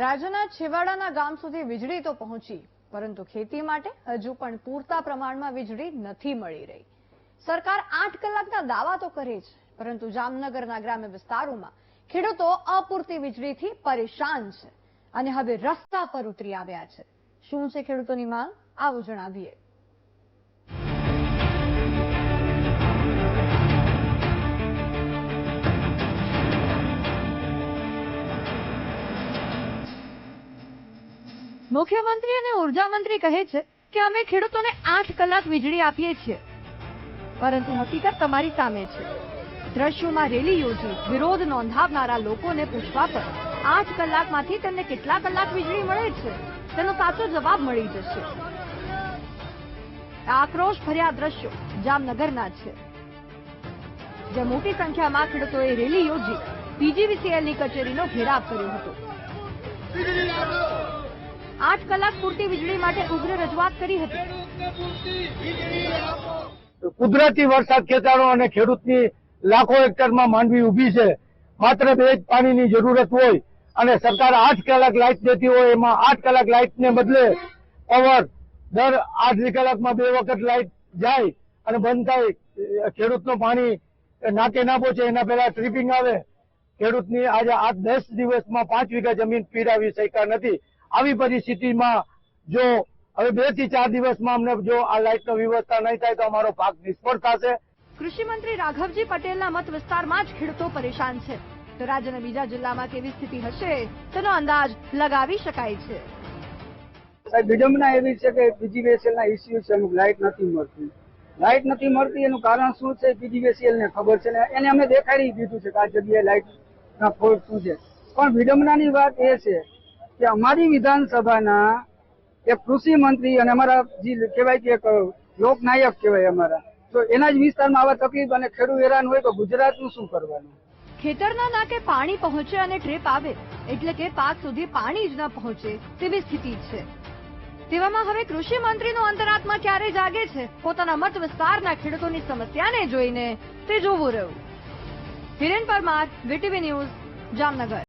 રાજ્યના છેવાડાના ગામ સુધી વીજળી તો પહોંચી, પરંતુ ખેતી માટે હજુ પણ પૂરતા પ્રમાણમાં વીજળી નથી મળી રહી. સરકાર આઠ કલાકના દાવા તો કરે છે પરંતુ જામનગરના ગ્રામ્ય વિસ્તારોમાં ખેડૂતો અપૂરતી વીજળીથી પરેશાન છે અને હવે રસ્તા પર ઉતરી આવ્યા છે. શું છે ખેડૂતોની માંગ? આવો જણાવીએ. મુખ્યમંત્રી અને ઊર્જા મંત્રી કહે છે કે અમે ખેડૂતોને આઠ કલાક વીજળી આપીએ છીએ. પરંતુ હકીકત તમારી સામે છે. દ્રશ્યોમાં રેલી યોજી, વિરોધ નોંધાવનારા લોકોને પૂછવા પર આઠ કલાકમાંથી તેમને કેટલા કલાક વીજળી મળે છે? તેનો સાચો જવાબ મળી જશે. આક્રોશ ભર્યા દ્રશ્યો જામનગરના છે. જે મોટી સંખ્યામાં ખેડૂતોએ રેલી યોજી, પીજીવીસીએલની કચેરીનો ઘેરાવ કર્યો હતો. આઠ કલાક પૂરતી વીજળી માટે ઉગ્ર રજૂઆત કરી હતી. કુદરતી વરસાદ ખેંચાણો અને ખેડૂતની લાખો હેક્ટરમાં માંડવી ઊભી છે. માત્ર બે જ પાણીની જરૂરત હોય અને સરકાર આઠ કલાક લાઇટ દેતી હોય, એમાં આઠ કલાક લાઇટને બદલે પાવર દર આઠ કલાકમાં બે વખત લાઇટ જાય અને બંધ થાય. ખેડૂતનું પાણી નાકે ના પહોંચે એના પહેલા ટ્રીપિંગ આવે. ખેડૂતની આજે આઠ દસ દિવસમાં પાંચ વીઘા જમીન પીરાવી શક્યા નથી. આવી પરિસ્થિતિમાં જો હવે બેથી ચાર દિવસમાં અમને જો આ લાઇટનો વ્યવસ્થા નહીં થાય તો અમારો પાક નિષ્ફળ થશે. કૃષિ મંત્રી રાઘવજી પટેલના મત વિસ્તારમાં જ ખેડૂતો પરેશાન છે. તો રાજ્યના બીજા જિલ્લામાં કેવી સ્થિતિ હશે તેનો અંદાજ લગાવી શકાય છે. સાહેબ વિડંબના એવી છે કે પીજીવીએસએલ ના ઇસ્યુ છે અમુક લાઇટ નથી મળતી. લાઇટ નથી મળતી એનું કારણ શું છે પીજીવીએસએલ ને ખબર છે ને એને અમે દેખાડી દીધું છે કે આ જગ્યાએ લાઇટ ના ફોલ્ટ શું છે. પણ વિડંબનાની વાત એ છે કે અમારી વિધાનસભાના એક કૃષિ મંત્રી અને અમારા જે કહેવાય કે લોકનાયક કહેવાય અમારા. તો એના જ વિસ્તારમાં આવા તકલીફ અને ખેડૂત હેરાન હોય તો ગુજરાતનું શું કરવાનું? ખેતરના નાકે પાણી પહોંચે અને ટ્રેપ આવે, એટલે કે પાક સુધી પાણી જ ન પહોંચે તેવી સ્થિતિ છે. તેવામાં હવે કૃષિ મંત્રીનો અંતરાત્મા ક્યારે જાગે છે? પોતાના મત વિસ્તારના ખેડૂતોની સમસ્યાને જોઈને તે જોવું રહ્યું. Hiren Parmar, VTV news, Jamnagar.